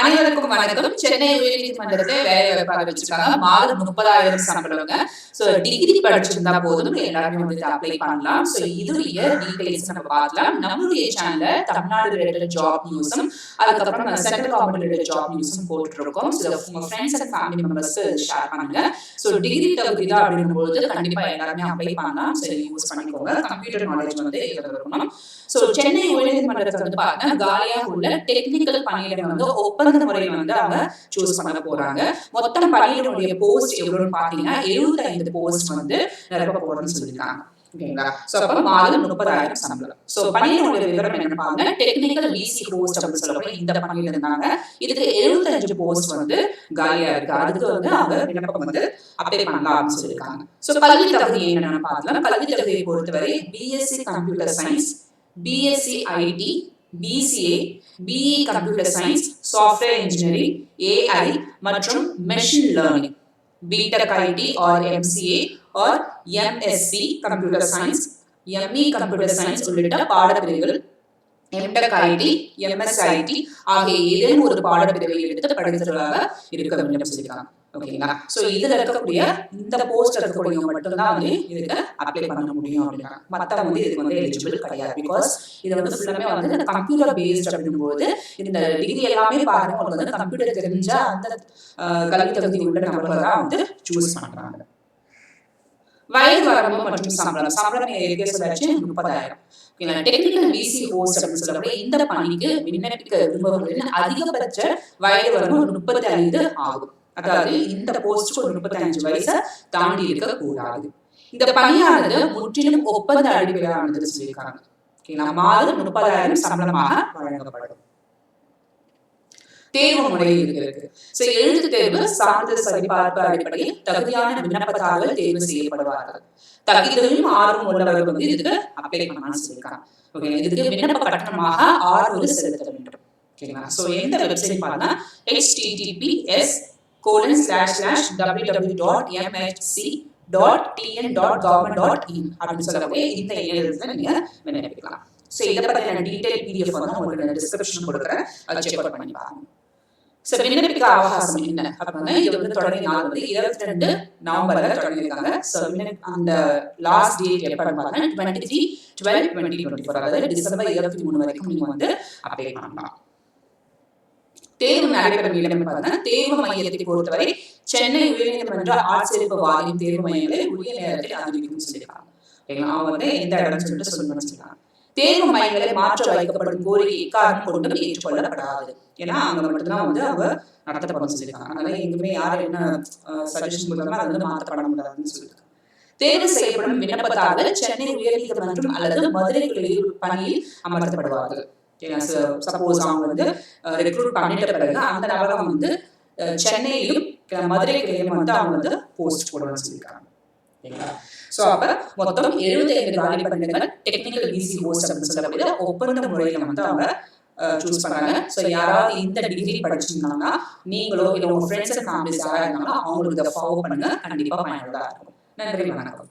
அனைவருக்கும் வணக்கம் சென்னை உயர்நீதிமன்றத்தை வேலை வாய்ப்பாக வச்சிருக்காங்க. மாதம் முப்பதாயிரம் சம்பளங்க. சோ டிகிரி படிச்சிருந்தா போதும் எல்லாருமே வந்து அப்ளை பண்ணலாம். சோ இதுடைய டீடைல்ஸ் நம்ம பார்க்கலாம். நம்மளுடைய சேனல்ல தமிழ்நாடு ரிலேட்டட் ஜாப் நியூஸும் அதுக்கப்புறம் நம்ம சென்ட்ரல் கவர்மெண்ட் ரிலேட்டட் ஜாப் நியூஸும் போட்டுட்டு இருக்கோம் ஸோ உங்க friends and family members share பண்ணுங்க. ஸோ டிகிரி தகுதி தான் அப்படிங்கும்போது கண்டிப்பா எல்லாருமே அப்ளை பண்ணலாம். சரி யூஸ் பண்ணிக்கோங்க. கம்ப்யூட்டர் நாலேஜ் வந்து இதுல இருக்கணும் ஸோ சென்னை உயர்நீதிமன்றத்தை வந்து பாருங்க. காலியாக உள்ள டெக்னிக்கல் பணியிடம் வந்து ஓப்பன் முறையில் வந்து அவங்க சூஸ் பண்ண போறாங்க. மொத்தம் பணியினுடைய போஸ்ட் எவ்வளவுன்னு பாத்தீங்கன்னா எழுபத்தைந்து போஸ்ட் வந்து நிரப்ப போறோம்னு சொல்லியிருக்காங்க. ஓகேங்களா? சோ அப்ப மாதம் முப்பதாயிரம் சம்பளம். சோ பணியினுடைய விவரம் என்ன பாருங்க? டெக்னிக்கல் பிசி போஸ்ட் அப்படின்னு சொல்லப்போ இந்த பணியில இருந்தாங்க. இதுக்கு எழுபத்தஞ்சு போஸ்ட் வந்து காலியா இருக்கு. அதுக்கு வந்து அவங்க விண்ணப்பம் வந்து அப்ளை பண்ணலாம் அப்படின்னு சொல்லியிருக்காங்க. சோ கல்வி தகுதி என்னன்னு பார்க்கலாம் கல்வி தகுதியை பொறுத்தவரை BSc computer science BSc IT BCA BE computer science software engineering AI மற்றும் machine learning BTech IT or MCA or MSc computer science ME computer science உள்ளிட்ட பாடப்பிரிவுகள். எம்டெக் ஐடி எம்எஸ்ஐடி ஆகிய ஏதேனும் ஒரு பாடப்பிரிவை எடுத்து படித்தவர்களாக இருக்க வேண்டும் சொல்லியிருக்காங்க. ஓகேங்களா? சோ இதுல இருக்கக்கூடிய இந்த போஸ்ட் இருக்கக்கூடியவங்க மட்டும்தான் வந்து இதுக்கு அப்ளை பண்ண முடியும் அப்படின்னா மத்தவங்க வந்து இதுக்கு வந்து எலிஜிபிள் கிடையாது. பிகாஸ் இது வந்து ஃபுல்லாமே வந்து கம்ப்யூட்டர் பேஸ்ட் அப்படிங்கும்போது இந்த டிகிரி எல்லாமே பாருங்க. உங்களுக்கு வந்து கம்ப்யூட்டர் தெரிஞ்ச அந்த கல்வி தகுதி உள்ள நபர்களை தான் வந்து சூஸ் பண்றாங்க. வயது வரம்பு மற்றும் சம்பளம். சம்பளம் சொல்லாச்சு முப்பதாயிரம். டெக்னிக்கல் பிசி போஸ்ட் அப்படின்னு சொல்லக்கூடிய இந்த பணிக்கு விண்ணப்பிக்க விரும்புபவர்களின் அதிகபட்ச வயது வரம்பு முப்பத்தி ஐந்து ஆகும். அதாவது இந்த போஸ்டுக்கு ஒரு முப்பத்தி அஞ்சு வயசை தாண்டி இருக்க கூடாது. இந்த பணியானது முற்றிலும் ஒப்பந்த அடிப்படையானது சொல்லியிருக்காங்க ஓகேங்களா? மாதம் முப்பதாயிரம் சம்பளமாக வழங்கப்படும். தேர்வு முறை இருக்கு சோ எழுத்து தேர்வு சான்றிதழ் சரிபார்ப்பு அடிப்படையில் தகுதியான விண்ணப்பதாரர்கள் தேர்வு செய்யப்படுவார்கள். தகுதியும் ஆர்வம் உள்ளவர்கள் வந்து இதுக்கு அப்ளை பண்ணலாம்னு சொல்லியிருக்காங்க. ஓகே இதுக்கு விண்ணப்ப கட்டணமாக ஆறு செலுத்த வேண்டும். ஓகேங்களா? சோ எந்த வெப்சைட் பார்த்தா https colon slash slash W W dot dot TN dot government dot in அப்படின்னு சொல்லக்கூடிய இந்த இணையதளத்தில் நீங்க விண்ணப்பிக்கலாம் ஸோ இதை பற்றின டீடைல் பிடிஎஃப் வந்து உங்களுக்கு டிஸ்கிரிப்ஷன் கொடுக்குறேன். அதை செக் அவுட் பண்ணி பாருங்க. ஸோ விண்ணப்பிக்க அவகாசம் என்ன? அப்படின்னா இது வந்து தொடங்கி நாள் வந்து இருபத்தி ரெண்டு நவம்பர்ல தொடங்கியிருக்காங்க. ஸோ அந்த லாஸ்ட் டேட் எப்போ பார்த்தீங்கன்னா twenty three twelve twenty twenty four அதாவது டிசம்பர் இருபத்தி மூணு வரைக்கும் நீங்க வந்து அப்ளை பண்ணலாம். நடைபெறும் இடம் பார்த்தீங்கன்னா தேர்வு மையத்தை பொறுத்தவரை சென்னை உயர்நீதிமன்ற ஆட்சேர்ப்பு வாரியம் தேர்வு மையங்களை உரிய நேரத்தில் அறிவிக்கும் சொல்லியிருக்காங்க. ஓகேங்களா? அவங்க வந்து எந்த இடம்னு சொல்லிட்டு சொல்லணும்னு சொல்லியிருக்காங்க. தேர்வு மையங்களை மாற்ற வைக்கப்படும் கோரிக்கை காரணம் கொண்டும் ஏற்றுக்கொள்ளப்படாது. ஏன்னா அங்க மட்டும்தான் வந்து அவங்க நடத்தப்படும் சொல்லியிருக்காங்க. அதனால எங்குமே யார் என்ன சஜஷன் கொடுத்தாலும் அதை வந்து மாற்றப்பட முடியாதுன்னு சொல்லியிருக்காங்க. தேர்வு செய்யப்படும் விண்ணப்பதாரர்கள் சென்னை உயர்நீதிமன்றம் அல்லது மதுரை கிளையில் பணியில் அமர்த்தப்படுவார்கள். சப்போஸ் அவங்க வந்து ரெக்ரூட் பண்ணிட்ட பிறகு அந்த நபரை வந்து அஹ், சென்னையிலும் க- மதுரை கிளையிலும் வந்து அவங்க வந்து போஸ்ட் போடணும்னு சொல்லியிருக்காங்க. ஸோ அப்ப மொத்தம் எழுபத்தி ஐந்து காலி டெக்னிக்கல் பிசி போஸ்ட் அப்படின்னு சொல்லக்கூடிய ஒப்பந்த முறையில வந்து அவங்க சூஸ் பண்றாங்க. ஸோ யாராவது இந்த டிகிரி படிச்சிருந்தாங்கன்னா நீங்களோ இல்லை உங்க ஃப்ரெண்ட்ஸ் அண்ட் ஃபேமிலிஸ் யாராக அவங்களுக்கு இதை ஃபாலோ பண்ணுங்க. கண்டிப்பா பயனுள்ளதா இருக்கும். நன்றி வணக்கம்.